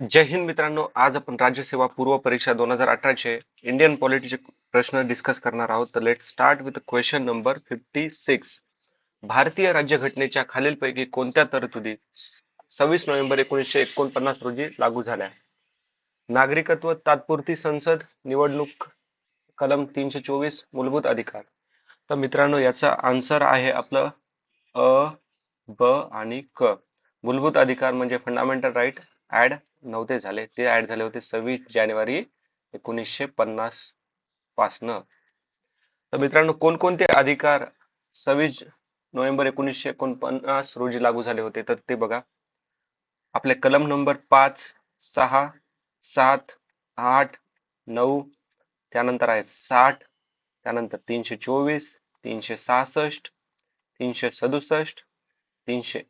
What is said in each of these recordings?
जय हिंद मित्रांनो आज आपण राज्यसेवा पूर्व परीक्षा दोन हजार अठराचे इंडियन पॉलिटीचे प्रश्न डिस्कस करणार आहोत. तर let start with question number fifty six भारतीय राज्यघटनेच्या खालीलपैकी कोणत्या तरतुदी सव्वीस नोव्हेंबर एकोणीसशे एकोणपन्नास रोजी लागू झाल्या? नागरिकत्व तात्पुरती संसद निवडणूक कलम तीनशे चोवीस मूलभूत अधिकार. तर मित्रांनो याचा आन्सर आहे आपलं अ ब आणि क. मूलभूत अधिकार म्हणजे फंडामेंटल राईट ऍड नव्हते झाले. ते ऍड झाले होते सव्वीस जानेवारी एकोणीसशे पन्नास पासनं. तर मित्रांनो कोणकोणते अधिकार सव्वीस नोव्हेंबर एकोणीसशे एकोणपन्नास रोजी लागू झाले होते? तर ते बघा. आपले कलम नंबर पाच सहा सात आठ नऊ त्यानंतर आहे साठ त्यानंतर तीनशे चोवीस तीनशे सहासष्ट तीनशे सदुसष्ट तीनशे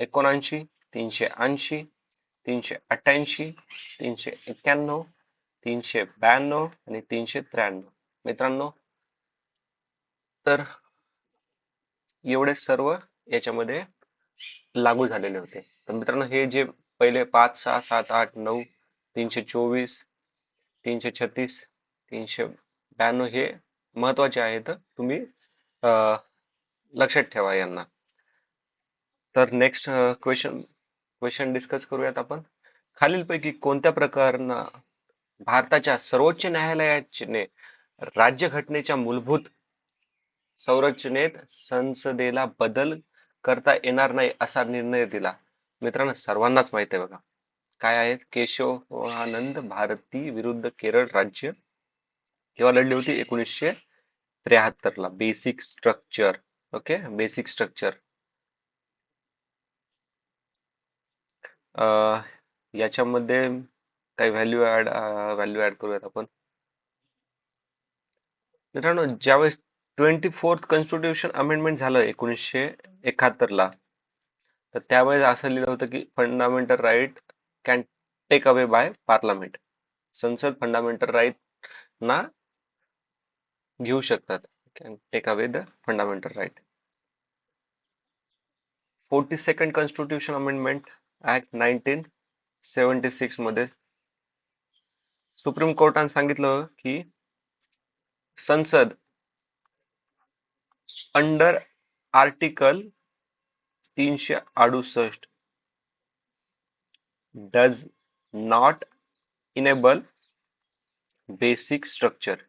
एकोणऐंशी तीनशे ऐंशी तीनशे अठ्ठ्याऐंशी तीनशे एक्क्याण्णव तीनशे ब्याण्णव आणि तीनशे त्र्याण्णव. मित्रांनो तर एवढे सर्व याच्यामध्ये लागू झालेले होते. तर मित्रांनो हे जे पहिले पाच सहा सात आठ नऊ तीनशे चोवीस तीनशे छत्तीस तीनशे ब्याण्णव हे महत्त्वाचे आहेत. तुम्ही अं, लक्षात ठेवा यांना. तर नेक्स्ट क्वेश्चन क्वेश्चन डिस्कस करूयात आपण. खालीलपैकी कोणत्या प्रकारनं भारताच्या सर्वोच्च न्यायालयाने राज्यघटनेच्या मूलभूत संरचनेत संसदेला बदल करता येणार नाही असा निर्णय दिला? मित्रांनो सर्वांनाच माहीत आहे बघा. काय आहेत? केशवानंद भारती विरुद्ध केरळ राज्य केव्हा लढली होती? एकोणीसशे त्र्याहत्तर ला basic structure okay basic structure याच्यामध्ये काही व्हॅल्यू ऍड व्हॅल्यू ॲड करूयात आपण. मित्रांनो ज्यावेळेस ट्वेंटी फोर्थ कॉन्स्टिट्यूशन अमेंडमेंट झालं एकोणीसशे एकाहत्तर ला तर त्यावेळेस असं लिहिलं होतं की fundamental right can take away by parliament संसद फंडामेंटल राईट ना घेऊ शकतात. Can take away the fundamental right forty second constitution amendment act nineteen seventy सिक्समध्ये supreme कोर्टाने सांगितलं की संसद अंडर आर्टिकल तीनशे अडुसष्ट does not enable basic structure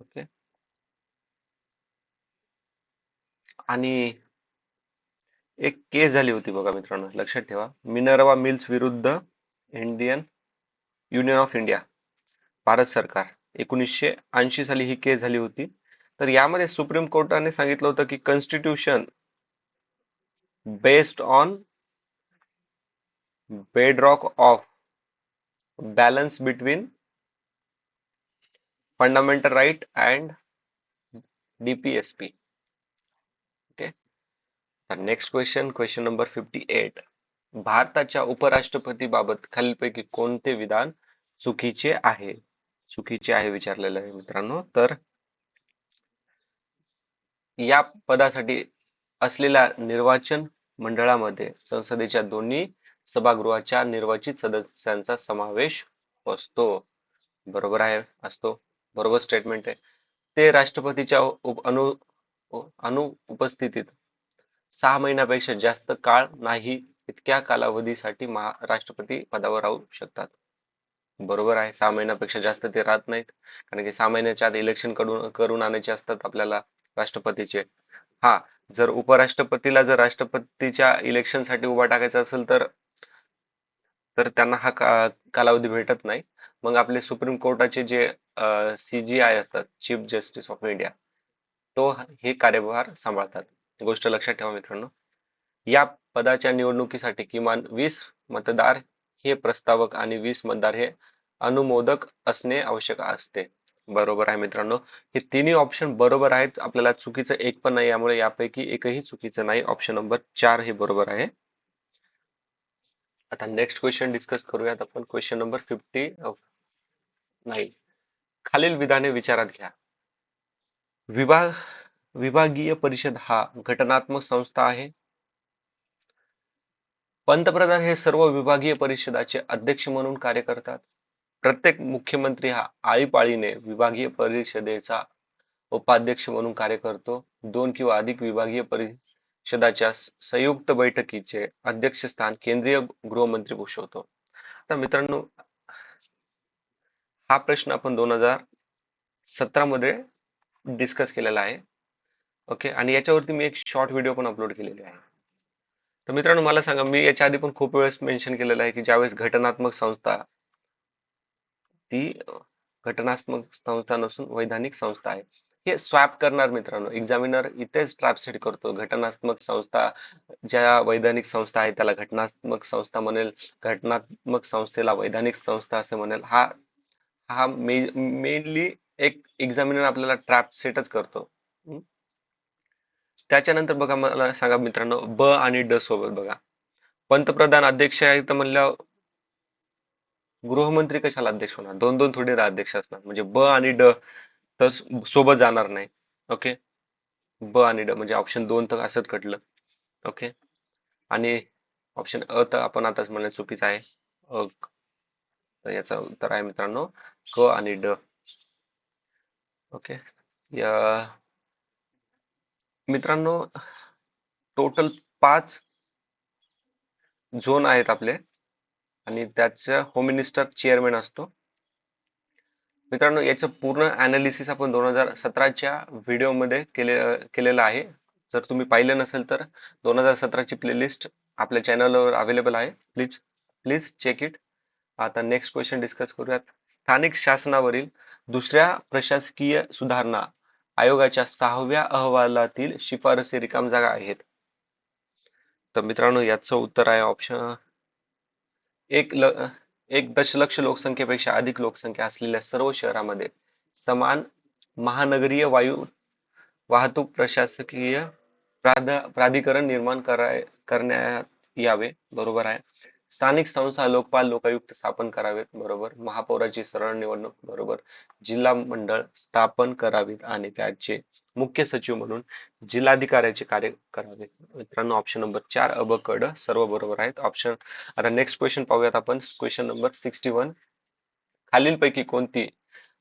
okay आणि एक केस झाली होती बघा मित्रांनो लक्षात ठेवा. मिनर्वा मिल्स विरुद्ध Indian union of India Bharat सरकार. एकोणीसशे ऐंशी साली ही केस झाली होती. तर यामध्ये सुप्रीम कोर्टाने सांगितलं होतं की constitution based on bedrock of balance between fundamental right and DPSP okay next question question number fifty eight भारताच्या उपराष्ट्रपती बाबत खालीलपैकी कोणते विधान चुकीचे आहे? चुकीचे आहे विचारलेलं आहे मित्रांनो. तर या पदासाठी असलेल्या निर्वाचन मंडळामध्ये संसदेच्या दोन्ही सभागृहाच्या निर्वाचित सदस्यांचा समावेश असतो. बरोबर आहे असतो. बरोबर स्टेटमेंट आहे. ते राष्ट्रपतीच्या अनु अनुपस्थितीत सहा महिन्यापेक्षा जास्त काळ नाही इतक्या कालावधीसाठी राष्ट्रपती पदावर राहू शकतात. बरोबर आहे सहा महिन्यापेक्षा जास्त ते राहत नाहीत. कारण की सहा महिन्याच्या आत इलेक्शनकडून करून आणायचे असतात आपल्याला राष्ट्रपतीचे. हा जर उपराष्ट्रपतीला जर राष्ट्रपतीच्या इलेक्शनसाठी उभा टाकायचा असेल तर तर त्यांना हा का, कालावधी भेटत नाही. मग आपले सुप्रीम कोर्टाचे जे सीजीआय असतात चीफ जस्टिस ऑफ इंडिया तो हे कार्यभार सांभाळतात. गोष्ट लक्षात ठेवा मित्रांनो. या पदाच्या निवडणुकीसाठी किमान वीस मतदार हे प्रस्तावक आणि वीस मतदार हे अनुमोदक असणे आवश्यक असते. बरोबर आहे मित्रांनो. हे तिन्ही ऑप्शन बरोबर आहेत. आपल्याला चुकीचं एक पण नाही यामुळे यापैकी एकही चुकीचं नाही. ऑप्शन नंबर चार हे बरोबर आहे. आता नेक्स्ट क्वेश्चन डिस्कस करूयात आपण. क्वेश्चन नंबर फिफ्टी नाही खालील विधाने विचारात घ्या. विभाग विभागीय परिषद हा घटनात्मक संस्था आहे. पंतप्रधान हे सर्व विभागीय परिषदाचे अध्यक्ष म्हणून कार्य करतात. प्रत्येक मुख्यमंत्री हा आळीपाळीने विभागीय परिषदेचा उपाध्यक्ष म्हणून कार्य करतो. दोन किंवा अधिक विभागीय परिषदाच्या संयुक्त बैठकीचे अध्यक्षस्थान केंद्रीय गृहमंत्री भूषवतो. आता मित्रांनो हा प्रश्न आपण दोन हजार सतरा मध्ये डिस्कस केलेला आहे. ओके? आणि याच्यावरती मी एक शॉर्ट व्हिडिओ पण अपलोड केलेली आहे. तर मित्रांनो मला सांगा मी याच्या आधी पण खूप वेळेस मेन्शन केलेलं आहे की ज्यावेळेस घटनात्मक संस्था ती घटनात्मक संस्था नसून वैधानिक संस्था आहे. हे स्वॅप करणार मित्रांनो. एक्झामिनर इथेच ट्रॅप सेट करतो. घटनात्मक संस्था ज्या वैधानिक संस्था आहे त्याला घटनात्मक संस्था म्हणेल. घटनात्मक संस्थेला वैधानिक संस्था असं म्हणेल. हा हा मेनली एक एक्झामिनर आपल्याला ट्रॅप सेटच करतो. त्याच्यानंतर बघा मला सांगा मित्रांनो ब आणि ड सोबत बघा. पंतप्रधान अध्यक्ष आहे तर म्हणल्यावर गृहमंत्री कशाला अध्यक्ष होणार? दोन दोन थोडे अध्यक्ष असणार. म्हणजे ब आणि ड तर सोबत जाणार नाही. ओके? ब आणि ड म्हणजे ऑप्शन दोन तर असंच कटलं. ओके? आणि ऑप्शन अ तर आपण आताच म्हणणं चुकीचं आहे. अ तर याचं उत्तर आहे मित्रांनो क आणि ड. ओके? या मित्रांनो टोटल पाच झोन आहेत आपले आणि त्याचा होम मिनिस्टर चेअरमॅन असतो. मित्रांनो याचं पूर्ण अनालिसिस आपण दोन हजार सतराच्या व्हिडिओमध्ये केले केलेलं आहे. जर तुम्ही पाहिलं नसेल तर दोन हजार सतराची प्लेलिस्ट आपल्या चॅनलवर अवेलेबल आहे. प्लीज प्लीज चेक इट आता नेक्स्ट क्वेश्चन डिस्कस करूयात. स्थानिक शासनावरील दुसऱ्या प्रशासकीय सुधारणा आयोगाच्या सहाव्या अहवालातील शिफारसी रिकाम जागा आहेत. तर मित्रांनो याचं उत्तर आहे ऑप्शन एक ल एक दशलक्ष लोकसंख्येपेक्षा अधिक लोकसंख्या असलेल्या सर्व शहरामध्ये समान महानगरीय वायू वाहतूक प्रशासकीय प्राधिकरण निर्माण कराय करण्यात यावे. बरोबर आहे. स्थानिक संस्था लोकपाल लोकायुक्त स्थापन करावेत बरोबर. महापौराची सरळ निवडणूक बरोबर. जिल्हा मंडळ स्थापन करावेत आणि त्याचे मुख्य सचिव म्हणून जिल्हाधिकाऱ्याचे कार्य करावे. मित्रांनो ऑप्शन नंबर चार अबकड कड सर्व बरोबर आहेत. ऑप्शन आता नेक्स्ट क्वेश्चन पाहूयात आपण. क्वेश्चन नंबर सिक्स्टी वन खालीलपैकी कोणती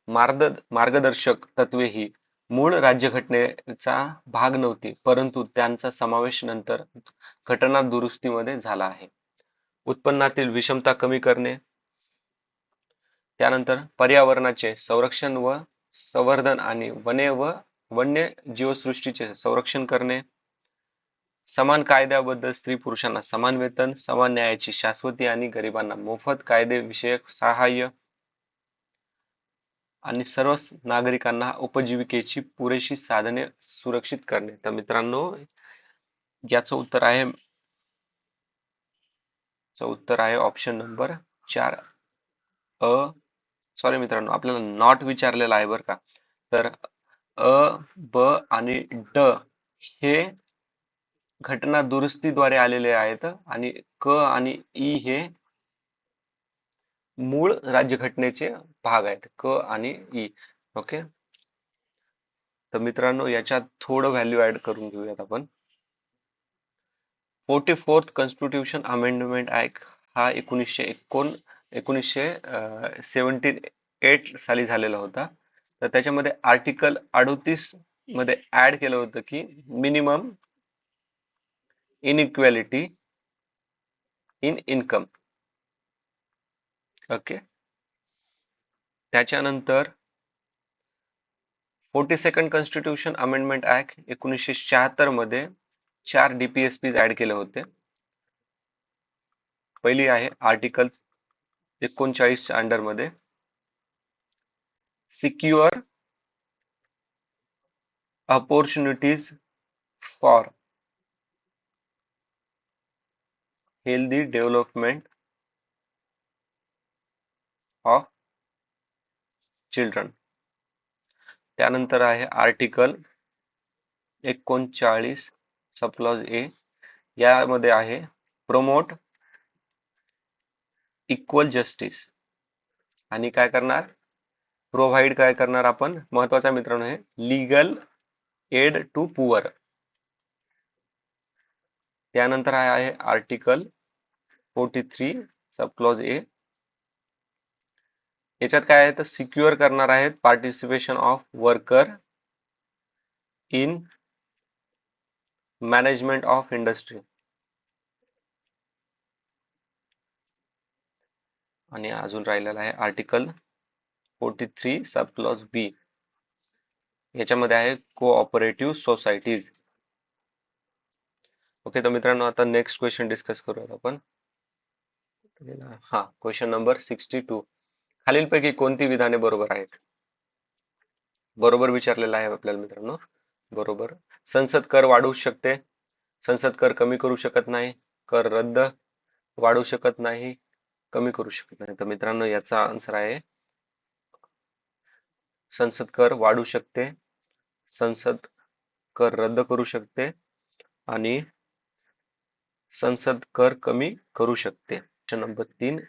मार्ग मार्गदर्शक तत्वे ही मूळ राज्यघटनेचा भाग नव्हती परंतु त्यांचा समावेश नंतर घटना दुरुस्तीमध्ये झाला आहे. उत्पन्नातील विषमता कमी करणे त्यानंतर पर्यावरणाचे संरक्षण व संवर्धन आणि वने व वन्य जीवसृष्टीचे संरक्षण करणे समान कायद्याबद्दल स्त्री पुरुषांना समान वेतन समान न्यायाची शाश्वती आणि गरिबांना मोफत कायदे विषयक सहाय्य आणि सर्व नागरिकांना उपजीविकेची पुरेशी साधने सुरक्षित करणे. तर मित्रांनो याचं उत्तर आहे उत्तर आहे ऑप्शन नंबर चार. अ सॉरी मित्रांनो आपल्याला नॉट विचारलेला आहे बरं का. तर अ ब आणि ड हे घटना दुरुस्तीद्वारे आलेले आहेत आणि क आणि ई हे मूळ राज्यघटनेचे भाग आहेत. क आणि ई. ओके तर मित्रांनो याच्यात थोडं व्हॅल्यू ऍड करून घेऊयात आपण. Forty fourth constitution amendment act हा एकोणीसशे एकोण एकोणीसशे सेवन्टीन एट साली झालेला होता. तर त्याच्यामध्ये आर्टिकल अडोतीसमध्ये ऍड केलं होतं की minimum inequality in income. Okay? त्याच्यानंतर forty second constitution amendment act एकोणीसशे शहात्तरमध्ये चार डीपीएसपी ऍड केले होते. पहिली आहे आर्टिकल एकोणचाळीसच्या अंडरमध्ये secure opportunities for healthy development of children त्यानंतर आहे आर्टिकल एकोणचाळीस सप्लॉज ए यामध्ये आहे प्रोमोट इक्वल जस्टिस आणि काय करणार? प्रोव्हाइड काय करणार आपण? महत्त्वाचा मित्रांनो हे लिगल एड टू पुअर त्यानंतर आहे article forty three sub clause A याच्यात काय आहे? तर सिक्युअर करणार आहेत participation of worker in management of industry आणि अजून राहिलेला आहे article forty three sub clause B याच्यामध्ये आहे कोऑपरेटिव्ह सोसायटीज ओके तर मित्रांनो आता नेक्स्ट क्वेश्चन डिस्कस करूयात आपण. हा क्वेश्चन नंबर सिक्स्टी टू खालीलपैकी कोणती विधाने बरोबर आहेत? बरोबर विचारलेलं आहे आपल्याला मित्रांनो. बरोबर. संसद कर वाढवू शकते. संसद कर कमी करू शकत नाही. कर रद्द वाढवू शकत नाही. कमी करू शकत नाही. तर मित्रांनो याचा आन्सर आहे. संसद कर वाढू शकते. संसद कर रद्द करू शकते. आणि संसद कर कमी करू शकते. नंबर तीन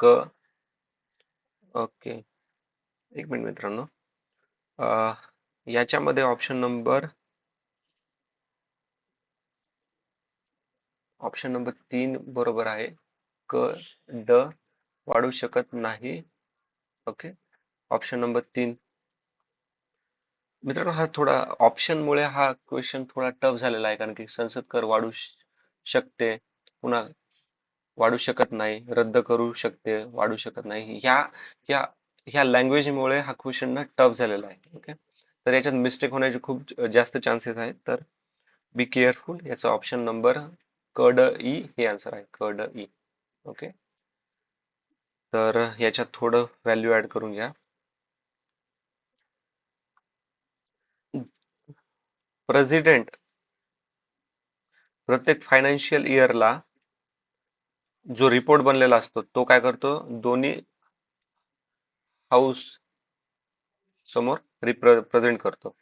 क ओके. एक मिनिट मित्रांनो. याच्यामध्ये ऑप्शन नंबर ऑप्शन नंबर तीन बरोबर आहे. क ड वाढू शकत नाही. ओके ऑप्शन नंबर तीन. मित्रांनो हा थोडा ऑप्शनमुळे हा क्वेश्चन थोडा टफ झालेला आहे. कारण की संसद कर वाढू शकते. पुन्हा वाढू शकत नाही. रद्द करू शकते. वाढू शकत नाही. ह्या ह्या ह्या लँग्वेजमुळे हा क्वेश्चन टफ झालेला आहे. ओके तर याच्यात मिस्टेक होण्याचे खूप जास्त चान्सेस आहेत. तर बी केअरफुल याचा ऑप्शन नंबर कड ई हे आन्सर आहे कड ई. ओके तर याच्यात थोडं व्हॅल्यू ऍड करून घ्या. प्रेसिडेंट प्रत्येक फायनान्शियल इयरला जो रिपोर्ट बनलेला असतो तो काय करतो? दोन्ही हाऊस समोर रिप्रेझेंट करतो.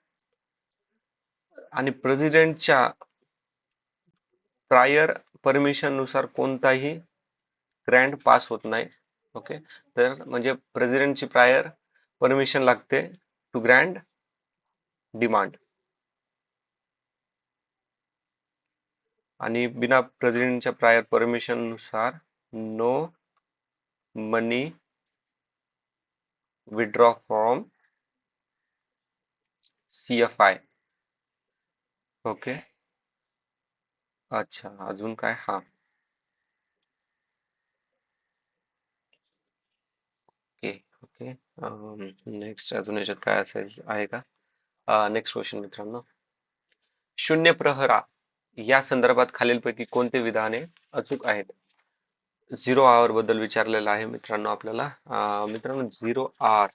आणि प्रेसिडेंटच्या प्रायर परमिशननुसार कोणताही ग्रँड पास होत नाही. ओके तर म्हणजे प्रेसिडेंटची प्रायर परमिशन लागते टू ग्रँड डिमांड आणि बिना प्रेसिडेंटच्या prior परमिशननुसार no money withdraw from C F I okay अच्छा अजून काय? हा. Okay okay. नेक्स्ट अजून याच्यात काय असेल आहे का? नेक्स्ट क्वेश्चन मित्रांनो. शून्य प्रहरा. या संदर्भात खालीलपैकी कोणते विधाने अचूक आहेत? झिरो आवर बद्दल विचारलेलं आहे मित्रांनो आपल्याला. मित्रांनो झिरो आर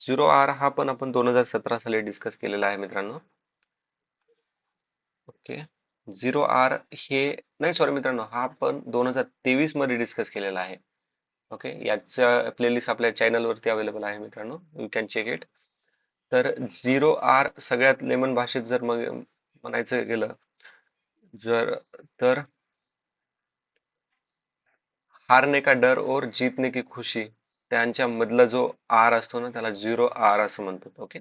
झिरो आर हा पण आपण दोन हजार सतरा साली डिस्कस केलेला आहे मित्रांनो. ओके. झिरो आर हे नाही सॉरी मित्रांनो हा आपण दोन हजार तेवीसमध्ये डिस्कस केलेला आहे. ओके याचा प्लेलिस्ट आपल्या चॅनलवरती अवेलेबल आहे मित्रांनो यू कॅन चेक इट तर झिरो आर सगळ्यात लेमन भाषेत जर मग म्हणायचं गेलं जर तर हारने का डर और जीतने की खुशी त्यांच्या मधला जो आर असतो ना त्याला झिरो आर असं म्हणतात ओके.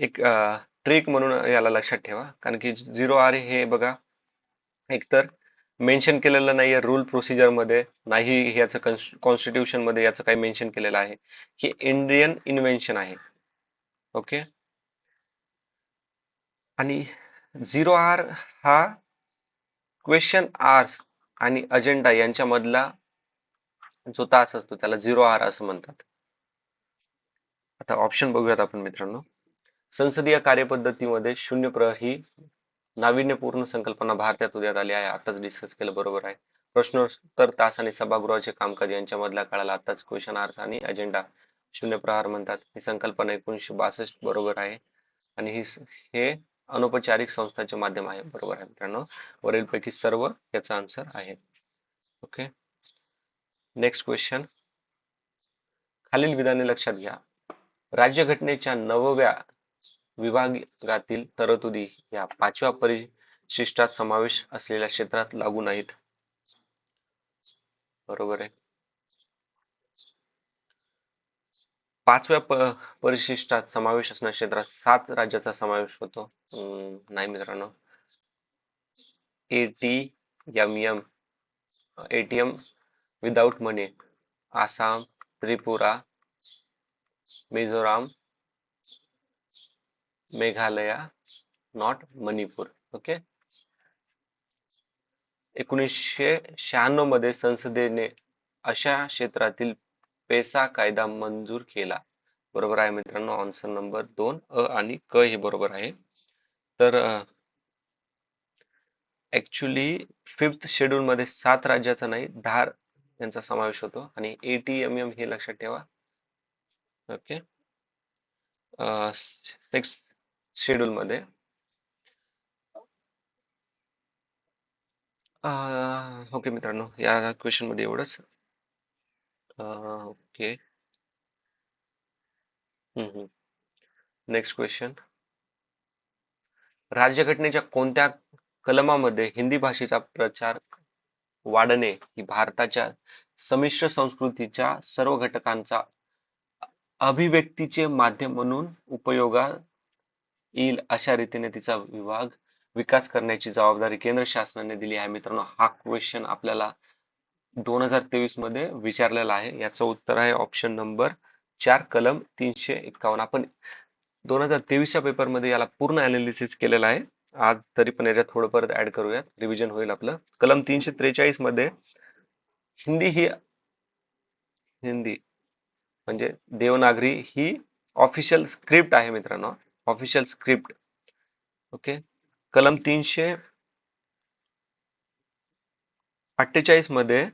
एक ट्रिक म्हणून याला लक्षात ठेवा. कारण की झिरो आर हे बघा एकतर मेन्शन केलेलं नाहीये रूल प्रोसिजरमध्ये नाही याचं कॉन्स्टिट्यूशनमध्ये याचं काही मेन्शन केलेलं आहे. हे इंडियन इन्व्हेन्शन आहे. ओके आणि झिरो आर हा क्वेश्चन आर्स आणि अजेंडा यांच्या मधला जो तास असतो त्याला झिरो आर असं म्हणतात. आता ऑप्शन बघूयात आपण मित्रांनो. संसदीय कार्यपद्धतीमध्ये शून्य प्र ही नाविन्यपूर्ण संकल्पना भारतात उद्यात आली आहे. आताच डिस्कस केलं बरोबर आहे. प्रश्नोत्तर तास आणि सभागृहाचे कामकाज यांच्या मधल्या काळाला आताच क्वेश्चन आर्स आणि अजेंडा शून्य प्रहार म्हणतात. ही संकल्पना एकोणीसशे बासष्ट बरोबर आहे. आणि ही हे अनौपचारिक संस्थांचे माध्यम आहे बरोबर आहे मित्रांनो. वरीलपैकी सर्व याचा आन्सर आहे. ओके नेक्स्ट क्वेश्चन खालील विधाने लक्षात घ्या. राज्यघटनेच्या नवव्या विभागातील तरतुदी या पाचव्या परिशिष्टात समावेश असलेल्या क्षेत्रात लागू नाहीत. बरोबर आहे. पाचव्या परिशिष्टात समावेश असणाऱ्या क्षेत्रात सात राज्याचा समावेश होतो. नाही मित्रांनो. A T M M ATM without money Assam Tripura Mizoram Meghalaya not Manipur okay एकोणीसशे शहाण्णवमध्ये संसदेने अशा क्षेत्रातील पेसा कायदा मंजूर केला. बरोबर आहे मित्रांनो? ऑन्सर नंबर दोन अ आणि क हे बरोबर आहे. तर ऍक्च्युली फिफ्थ शेड्यूल मध्ये सात राज्याचा नाही दहा यांचा समावेश होतो आणि एटीएमएम हे लक्षात ठेवा. ओके सिक्स शेड्यूल मध्ये ओके मित्रांनो या क्वेश्चनमध्ये एवढंच ओके. नेक्स्ट क्वेश्चन राज्यघटनेच्या कोणत्या कलमामध्ये हिंदी भाषेचा प्रचार वाढणे ही भारताच्या संमिश्र संस्कृतीच्या सर्व घटकांचा अभिव्यक्तीचे माध्यम म्हणून उपयोगात येईल अशा रीतीने तिचा विभाग विकास करण्याची जबाबदारी केंद्र शासनाने दिली आहे. मित्रांनो हा क्वेश्चन आपल्याला दोन हजार तेवीसमध्ये विचारलेला आहे. याचं उत्तर आहे ऑप्शन नंबर चार कलम तीनशे एक्कावन्न आपण दोन हजार तेवीसच्या पेपरमध्ये याला पूर्ण अनालिसिस केलेला आहे. आज तरी पण याच्यात थोडं परत ऍड करूयात. रिव्हिजन होईल आपलं. कलम तीनशे त्रेचाळीसमध्ये हिंदी ही हिंदी म्हणजे देवनागरी ही ऑफिशियल स्क्रिप्ट आहे मित्रांनो. ऑफिशियल स्क्रिप्ट ओके कलम तीनशे अठ्ठेचाळीसमध्ये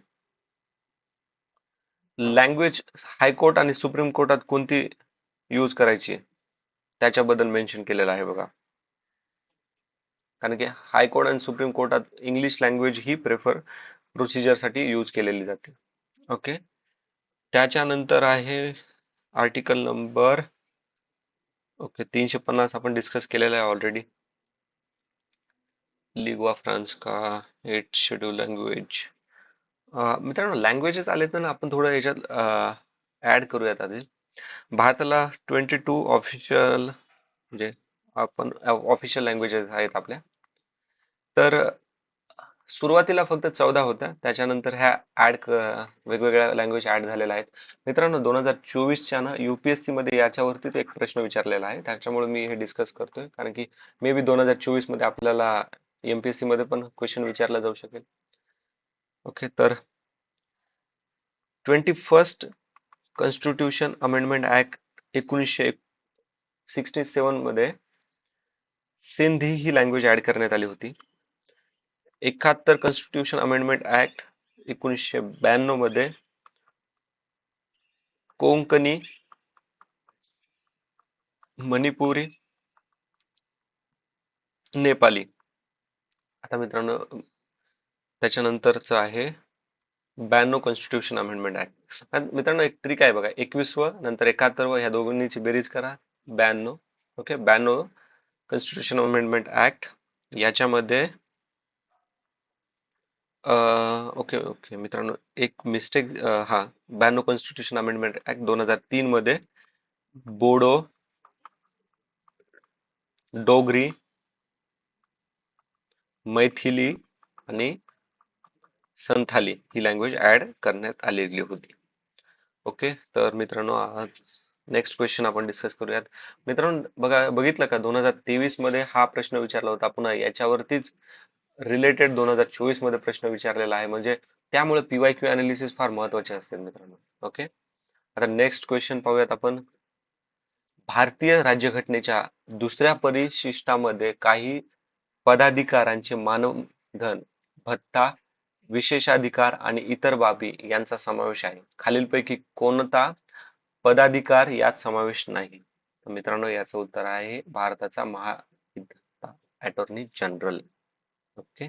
लँग्वेज हायकोर्ट आणि सुप्रीम कोर्टात कोणती यूज करायची? त्याच्याबद्दल मेन्शन केलेलं आहे बघा. कारण की हायकोर्ट आणि सुप्रीम कोर्टात इंग्लिश लँग्वेज ही प्रेफर प्रोसिजरसाठी यूज केलेली जाते. ओके त्याच्यानंतर आहे आर्टिकल नंबर ओके तीनशे पन्नास आपण डिस्कस केलेला आहे ऑलरेडी लिगवा फ्रान्स का एट शेड्यूल लँग्वेज मित्रांनो लँग्वेजेस आले तर आपण थोडं याच्यात ऍड करूयात आधी. भारताला ट्वेंटी टू ऑफिशियल म्हणजे आपण ऑफिशियल लँग्वेजेस आहेत आपल्या. तर सुरुवातीला फक्त चौदा होत्या. त्याच्यानंतर ह्या ऍड वेगवेगळ्या लँग्वेज ऍड झालेल्या आहेत. मित्रांनो दोन हजार चोवीसच्या ना युपीएससी मध्ये याच्यावरती एक प्रश्न विचारलेला आहे. त्याच्यामुळे मी हे डिस्कस करतोय. कारण की मे बी दोन हजार चोवीसमध्ये आपल्याला एमपीएससी मध्ये पण क्वेश्चन विचारला जाऊ शकेल. ओके तर twenty first constitution amendment act एकोणीसशे सिक्स्टी सेवनमध्ये सिंधी ही लँग्वेज ऍड करण्यात आली होती. एकाहत्तर कॉन्स्टिट्यूशन अमेंडमेंट ऍक्ट एकोणीसशे ब्याण्णवमध्ये कोंकणी मणिपुरी नेपाली. आता मित्रांनो त्याच्यानंतरच आहे ब्याण्णव कॉन्स्टिट्यूशन अमेंडमेंट ऍक्ट मित्रांनो एक ट्रिक आहे बघा. एकवीसव नंतर एकाहत्तर व ह्या दोघांची बेरीज करा. ब्याण्णव. ओके? ब्याण्णव कॉन्स्टिट्यूशन अमेंडमेंट ऍक्ट याच्यामध्ये ओके ओके. मित्रांनो एक मिस्टेक हा ब्याण्णव कॉन्स्टिट्यूशन अमेंडमेंट ऍक्ट दोन हजार तीन मध्ये बोडो डोगरी मैथिली आणि संथाली ही लँग्वेज ऍड करण्यात आलेली होती. ओके तर मित्रांनो आज नेक्स्ट क्वेश्चन आपण डिस्कस करूयात. मित्रांनो बघा बघितलं का? दोन हजार तेवीसमध्ये हा प्रश्न विचारला होता पुन्हा याच्यावरतीच रिलेटेड दोन हजार चोवीसमध्ये प्रश्न विचारलेला आहे. म्हणजे त्यामुळे पीवाय क्यू अनालिसिस फार महत्त्वाचे असते मित्रांनो. ओके आता नेक्स्ट क्वेश्चन पाहूयात आपण. भारतीय राज्यघटनेच्या दुसऱ्या परिशिष्टामध्ये काही पदाधिकारांचे मानधन भत्ता विशेषाधिकार आणि इतर बाबी यांचा समावेश आहे. खालीलपैकी कोणता पदाधिकार यात समावेश नाही? मित्रांनो याचं उत्तर आहे भारताचा महा अटॉर्नी जनरल ओके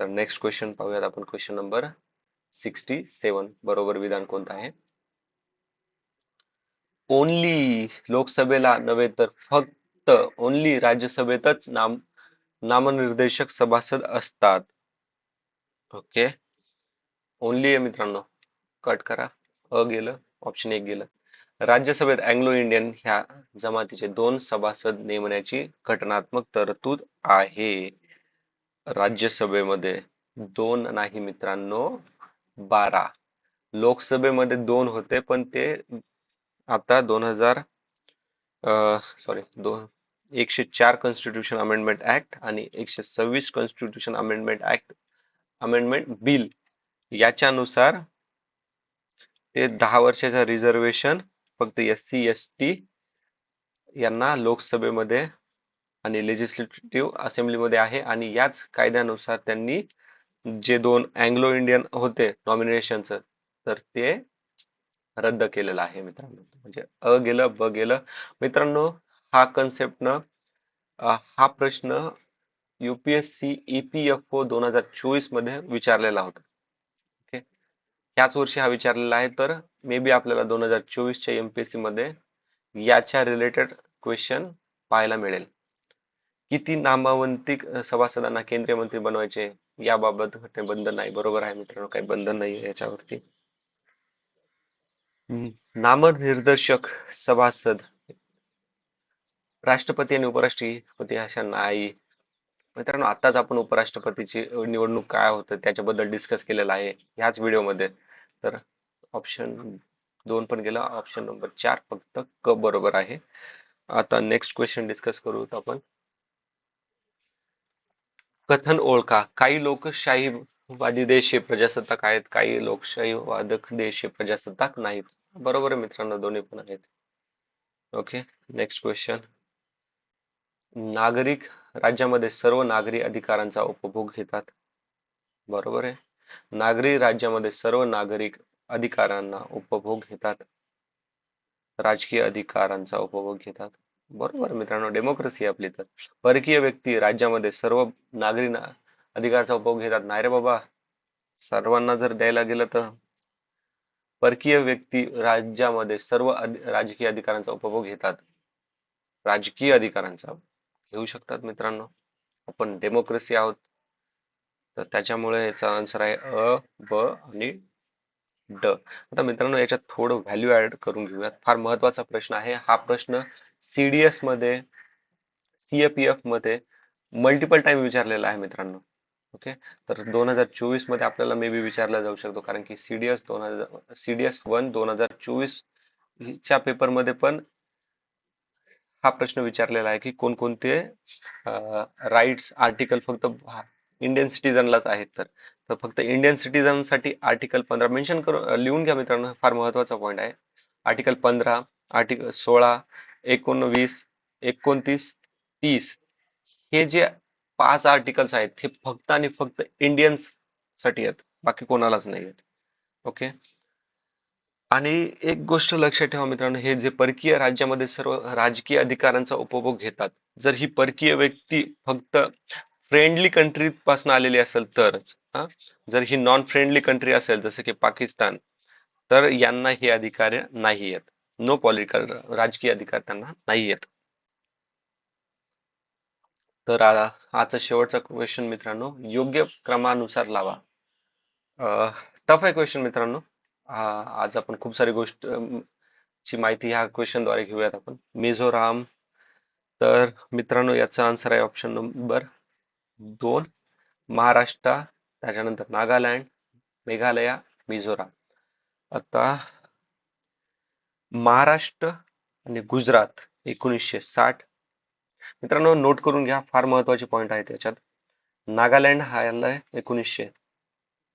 तर नेक्स्ट क्वेश्चन पाहूयात आपण क्वेश्चन नंबर सिक्स्टी सेवन बरोबर विधान कोणतं आहे? ओनली लोकसभेला नव्हे तर फक्त ओनली राज्यसभेतच नाम नामनिर्देशक सभासद असतात. ओके ओनली आहे मित्रांनो. कट करा. अ गेलं. ऑप्शन एक गेलं. राज्यसभेत अँग्लो इंडियन ह्या जमातीचे दोन सभासद नेमण्याची घटनात्मक तरतूद आहे. राज्यसभेमध्ये दोन नाही मित्रांनो बारा. लोकसभेमध्ये दोन होते पण ते आता दोन हजार सॉरी दोन एकशे चार कॉन्स्टिट्यूशन अमेंडमेंट ऍक्ट आणि एकशे सव्वीस constitution amendment act amendment bill याच्यानुसार ते दहा वर्षाचा रिझर्वेशन फक्त एस सी एस टी यांना लोकसभेमध्ये आणि लेजिस्लेटिव्ह असेंब्लीमध्ये आहे आणि याच कायद्यानुसार त्यांनी जे दोन अँग्लो इंडियन होते नॉमिनेशनचं तर ते रद्द केलेलं आहे मित्रांनो. म्हणजे अ गेलं ब गेलं. मित्रांनो हा कन्सेप्ट न हा प्रश्न युपीएससी ओ दोन हजार चोवीसमध्ये विचारलेला होता. ओके? ह्याच वर्षी हा विचारलेला आहे तर मे बी आपल्याला दोन हजार चोवीसच्या एमपीएससी मध्ये याच्या रिलेटेड क्वेश्चन पाहायला मिळेल. किती नामवंतिक सभासदांना केंद्रीय मंत्री बनवायचे याबाबत काही बंधन नाही. बरोबर आहे मित्रांनो काही बंधन नाही याच्यावरती. नामनिर्देशक सभासद. राष्ट्रपती आणि उपराष्ट्रपती अशा नाही मित्रांनो आताच आपण उपराष्ट्रपतीची निवडणूक काय होतं त्याच्याबद्दल डिस्कस केलेलं आहे ह्याच व्हिडिओमध्ये. तर ऑप्शन दोन पण गेला. ऑप्शन नंबर चार फक्त क बरोबर आहे. आता नेक्स्ट क्वेश्चन डिस्कस करू आपण. कथन ओळखा. काही लोकशाहीवादी देश हे प्रजासत्ताक आहेत काही लोकशाहीवादक देश हे प्रजासत्ताक नाहीत. बरोबर आहे मित्रांनो दोन्ही पण आहेत. ओके नेक्स्ट क्वेश्चन नागरिक राज्यामध्ये सर्व नागरी अधिकारांचा उपभोग घेतात. बरोबर आहे. नागरी राज्यामध्ये सर्व नागरिक अधिकारांना उपभोग घेतात. राजकीय अधिकारांचा उपभोग घेतात. बरोबर मित्रांनो डेमोक्रेसी आपली तर. परकीय व्यक्ती राज्यामध्ये सर्व नागरी अधिकारचा उपभोग घेतात. नाही रे बाबा सर्वांना जर द्यायला गेलं तर? परकीय व्यक्ती राज्यामध्ये सर्व राजकीय अधिकारांचा उपभोग घेतात. राजकीय अधिकारांचा घेऊ शकतात मित्रांनो. आपण डेमोक्रेसी आहोत. तर त्याच्यामुळे याचा आन्सर आहे अ ब आणि ड. आता मित्रांनो याच्यात थोडं व्हॅल्यू ऍड करून घेऊयात. फार महत्त्वाचा प्रश्न आहे. हा प्रश्न सीडीएसमध्ये सीएपीएफमध्ये मल्टिपल टाइम विचारलेला आहे मित्रांनो. ओके तर दोन हजार चोवीसमध्ये आपल्याला मे बी विचारला जाऊ शकतो. कारण की सीडीएस दोन हजार सीडीएस वन दोन हजार चोवीस च्या पेपरमध्ये पण हा प्रश्न विचारलेला आहे की कोणकोणते राईट्स आर्टिकल फक्त इंडियन सिटीजनलाच आहेत तर. तर फक्त इंडियन सिटीजनसाठी आर्टिकल पंधरा. मेन्शन करून लिहून घ्या मित्रांनो फार महत्त्वाचा पॉईंट आहे. आर्टिकल पंधरा आर्टिकल सोळा एकोणवीस एकोणतीस तीस हे जे पाच आर्टिकल्स आहेत हे फक्त आणि फक्त इंडियन्ससाठी आहेत. बाकी कोणालाच नाही आहेत. ओके आणि एक गोष्ट लक्षात ठेवा मित्रांनो हे जे परकीय राज्यामध्ये सर्व राजकीय अधिकारांचा उपभोग घेतात जर ही परकीय व्यक्ती फक्त फ्रेंडली कंट्री पासून आलेली असेल तरच हा? जर ही नॉन फ्रेंडली कंट्री असेल जसं की पाकिस्तान तर यांना हे अधिकार नाही आहेत नो पॉलिटिकल राजकीय अधिकार त्यांना नाही येत. तर आजचा शेवटचा क्वेश्चन मित्रांनो योग्य क्रमानुसार लावा. टफ आहे क्वेश्चन मित्रांनो. आज आपण खूप सारी गोष्ट ची माहिती ह्या क्वेश्चनद्वारे घेऊयात आपण. मिझोराम तर मित्रांनो याचा आन्सर आहे ऑप्शन नंबर दोन महाराष्ट्र त्याच्यानंतर नागालँड मेघालया मिझोराम. आता महाराष्ट्र आणि गुजरात एकोणीसशे साठ. मित्रांनो नोट करून घ्या फार महत्त्वाचे पॉइंट आहे त्याच्यात नागालँड हा आलाय एकोणीसशे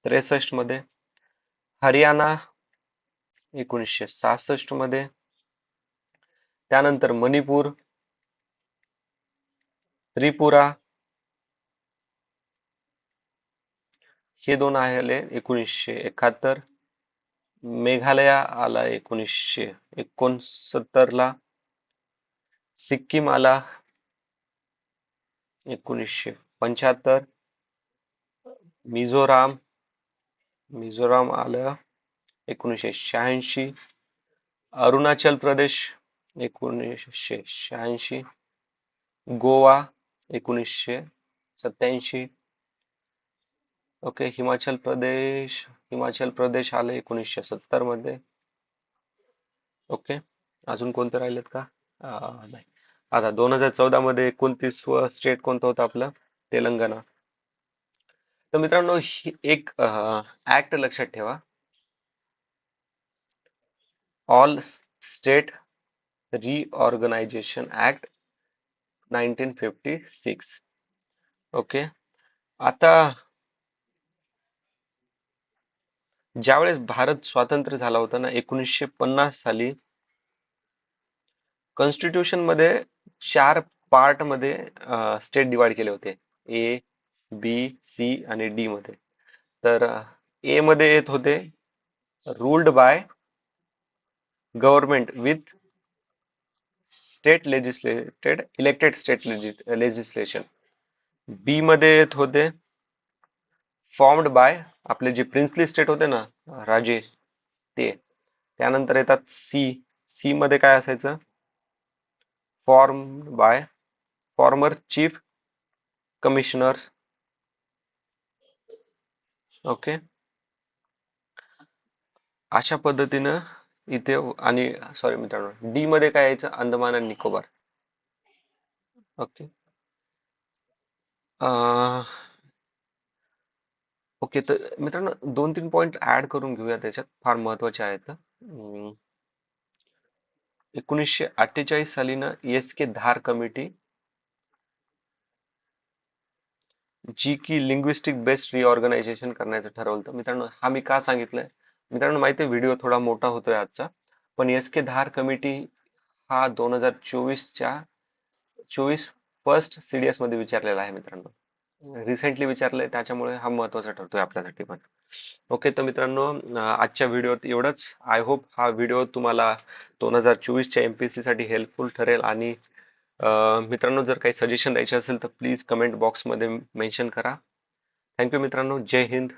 त्रेसष्टमध्ये. हरियाणा एकोणीसशे सहासष्टमध्ये. त्यानंतर मणिपूर त्रिपुरा हे दोन आले एकोणीसशे एकाहत्तर. मेघालया आला एकोणीसशे एकोणसत्तर ला. सिक्कीम आला एकोणीसशे पंच्याहत्तर. मिझोराम मिझोराम आलं एकोणीसशे शहाऐंशी. अरुणाचल प्रदेश एकोणीसशे शहाऐंशी. गोवा एकोणीसशे सत्याऐंशी ओके हिमाचल प्रदेश हिमाचल प्रदेश आले एकोणीसशे सत्तरमध्ये. ओके अजून कोणते राहिलेत का? नाही. आता दोन हजार चौदा मध्ये एकोणतीस स्टेट कोणतं होतं आपलं? तेलंगणा. तर मित्रांनो ही एक ऍक्ट लक्षात ठेवा. All state reorganisation act nineteen fifty six okay आता ज्यावेळेस भारत स्वातंत्र्य झाला होता ना एकोणीसशे पन्नास साली कॉन्स्टिट्यूशनमध्ये चार पार्टमध्ये स्टेट डिवाइड केले होते. ए बी सी आणि डी मध्ये. तर ए मध्ये येत होते ruled by government with state legislated elected state legislation B मध्ये येत होते फॉर्म्ड बाय आपले जे प्रिन्सली स्टेट होते ना राजे ते त्यानंतर येतात सी सी मध्ये काय असायचं? Form by former chief commissioners okay अशा पद्धतीनं इथे आणि सॉरी मित्रांनो डी मध्ये काय यायचं? अंदमान आणि निकोबार. ओके ओके तर मित्रांनो दोन तीन पॉईंट ऍड करून घेऊया. त्याच्यात फार महत्त्वाचे आहेत. अं, एकोणीसशे अठ्ठेचाळीस साली ना एस के धार कमिटी जी की लिंग्विस्टिक बेस्ड रिऑर्गनायझेशन करण्याचं ठरवलं होतं. मित्रांनो हा मी का सांगितलंय? मित्रांनो माहिती आहे व्हिडिओ थोडा मोठा होतोय आजचा. पण एस के धार कमिटी हा दोन हजार चोवीसच्या चोवीस फर्स्ट सीडीएसमध्ये विचारलेला आहे मित्रांनो. हो. रिसेंटली विचारलंय त्याच्यामुळे हा महत्त्वाचा ठरतोय आपल्यासाठी पण. ओके तर मित्रांनो आजच्या व्हिडिओत एवढंच. आय होप हा व्हिडिओ तुम्हाला दोन हजार चोवीसच्या एमपीएससी साठी हेल्पफुल ठरेल आणि मित्रांनो जर काही सजेशन द्यायचे असेल तर प्लीज कमेंट बॉक्समध्ये मेन्शन करा. थँक्यू मित्रांनो. जय हिंद.